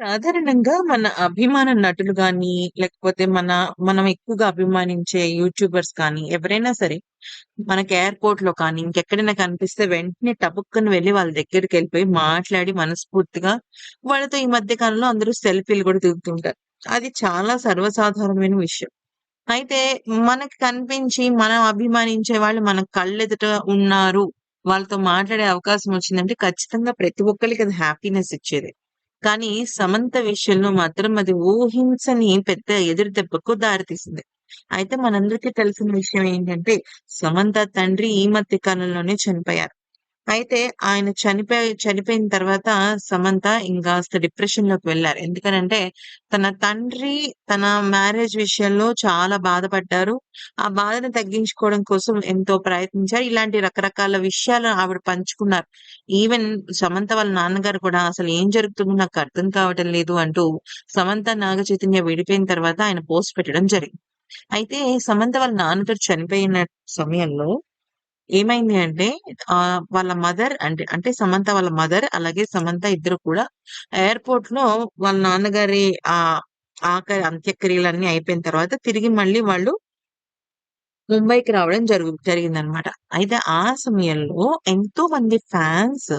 సాధారణంగా మన అభిమాన నటులు గాని, లేకపోతే మన మనం ఎక్కువగా అభిమానించే యూట్యూబర్స్ కానీ, ఎవరైనా సరే మనకి ఎయిర్‌పోర్ట్‌లో కానీ, ఇంకెక్కడైనా కనిపిస్తే వెంటనే టపుక్కుని వెళ్ళి వాళ్ళ దగ్గరికెళ్ళిపోయి మాట్లాడి మనస్ఫూర్తిగా వాళ్ళతో ఈ మధ్య కాలంలో అందరూ సెల్ఫీలు గూడా దిగుతుంటారు. అది చాలా సర్వసాధారణమైన విషయం. అయితే మనకి కనిపించి, మనం అభిమానించే వాళ్ళు మన కళ్ళెదుట ఉన్నారు. వాళ్ళతో మాట్లాడే అవకాశం వచ్చిందంటే ఖచ్చితంగా ప్రతి ఒక్కళ్ళకి అది హ్యాపీనెస్ ఇచ్చేదే. కానీ సమంత విషయంలో మాత్రం అది ఊహించని పెద్ద ఎదురు దెబ్బకు దారితీసింది. అయితే మనందరికీ తెలిసిన విషయం ఏంటంటే, సమంత తండ్రి ఈ మధ్య కాలంలోనే చనిపోయారు. అయితే ఆయన చనిపోయి చనిపోయిన తర్వాత సమంత ఇంకాస్త డిప్రెషన్‌లోకి వెళ్ళారు. ఎందుకనంటే తన తండ్రి తన మ్యారేజ్ విషయంలో చాలా బాధపడ్డారు. ఆ బాధను తగ్గించుకోవడం కోసం ఎంతో ప్రయత్నించారు. ఇలాంటి రకరకాల విషయాలు ఆవిడ పంచుకున్నారు. ఈవెన్ సమంత వాళ్ళ నాన్నగారు కూడా అసలు ఏం జరుగుతుందో నాకు అర్థం కావటం లేదు అంటూ సమంత, నాగ చైతన్య విడిపోయిన తర్వాత ఆయన పోస్ట్ పెట్టడం జరిగింది. అయితే సమంత వాళ్ళ నాన్నగారు చనిపోయిన సమయంలో ఏమైంది అంటే ఆ వాళ్ళ మదర్ అంటే, అంటే సమంత వాళ్ళ మదర్ అలాగే సమంత ఇద్దరు కూడా ఎయిర్పోర్ట్లో వాళ్ళ నాన్నగారి ఆ ఆఖరి అంత్యక్రియలన్నీ అయిపోయిన తర్వాత తిరిగి మళ్ళీ వాళ్ళు ముంబైకి రావడం జరుగు జరిగిందనమాట. అయితే ఆ సమయంలో ఎంతో మంది ఫ్యాన్స్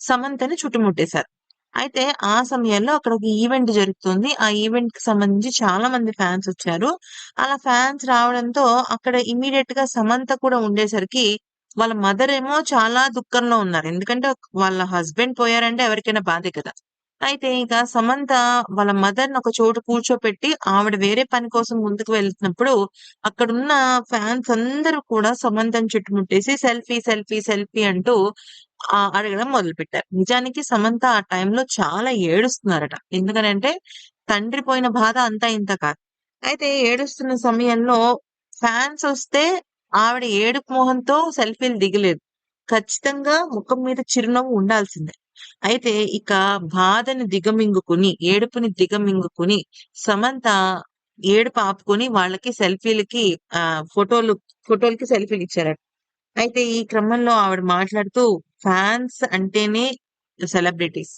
సమంతని చుట్టుముట్టేశారు. అయితే ఆ సమయంలో అక్కడ ఒక ఈవెంట్ జరుగుతుంది. ఆ ఈవెంట్కి సంబంధించి చాలా మంది ఫ్యాన్స్ వచ్చారు. అలా ఫ్యాన్స్ రావడంతో అక్కడ ఇమ్మీడియేట్‌గా సమంత కూడా ఉండేసరికి వాళ్ళ మదర్ ఏమో చాలా దుఃఖంలో ఉన్నారు. ఎందుకంటే వాళ్ళ హస్బెండ్ పోయారంటే ఎవరికైనా బాధే కదా! అయితే ఇక సమంత వాళ్ళ మదర్‌ని ఒక చోటు కూర్చోపెట్టి ఆవిడ వేరే పని కోసం ముందుకు వెళ్తున్నప్పుడు అక్కడున్న ఫ్యాన్స్ అందరూ కూడా సమంతని చుట్టుముట్టేసి సెల్ఫీ, సెల్ఫీ, సెల్ఫీ అంటూ ఆహ్, అడగడం మొదలుపెట్టారు. నిజానికి సమంత ఆ టైంలో చాలా ఏడుస్తున్నారట. ఎందుకనంటే తండ్రి పోయిన బాధ అంతా ఇంత కాదు. అయితే ఏడుస్తున్న సమయంలో ఫ్యాన్స్ వస్తే ఆవిడ ఏడుపు మొహంతో సెల్ఫీలు దిగలేదు. ఖచ్చితంగా ముఖం మీద చిరునవ్వు ఉండాల్సిందే. అయితే ఇక బాధని దిగమింగుకుని, ఏడుపుని దిగమింగుకుని సమంత ఏడుపు ఆపుకొని వాళ్ళకి సెల్ఫీలకి ఆ ఫోటోలు ఫోటోలకి సెల్ఫీలిచ్చారట. అయితే ఈ క్రమంలో ఆవిడ మాట్లాడుతూ ఫ్యాన్స్ అంటేనే సెలబ్రిటీస్.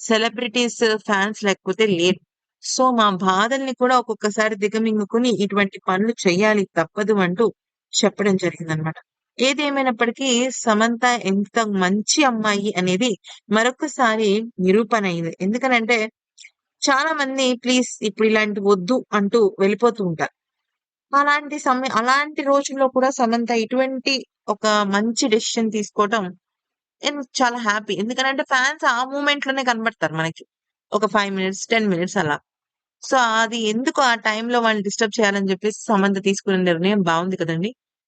సెలబ్రిటీస్ ఫ్యాన్స్ లేకపోతే లేరు. సో, మా బాధల్ని కూడా ఒక్కొక్కసారి దిగమింగుకుని ఇటువంటి పనులు చేయాలి తప్పదు అంటూ చెప్పడం జరిగిందనమాట. ఏదేమైనప్పటికీ సమంత ఎంత మంచి అమ్మాయి అనేది మరొకసారి నిరూపణ అయింది. ఎందుకనంటే చాలా మంది ప్లీజ్ ఇప్పుడు ఇలాంటివి వద్దు అంటూ వెళ్ళిపోతూ ఉంటారు. అలాంటి సమయం అలాంటి రోజుల్లో కూడా సమంత ఇటువంటి ఒక మంచి డెసిషన్ తీసుకోవటం నేను చాలా హ్యాపీ. ఎందుకనంటే ఫ్యాన్స్ ఆ మూమెంట్లోనే కనబడతారు మనకి. ఒక ఫైవ్ మినిట్స్, 10 మినిట్స్ అలా. సో, అది ఎందుకు ఆ టైంలో వాళ్ళు డిస్టర్బ్ చేయాలని చెప్పేసి సమంత తీసుకునే నిర్ణయం బాగుంది కదండీ!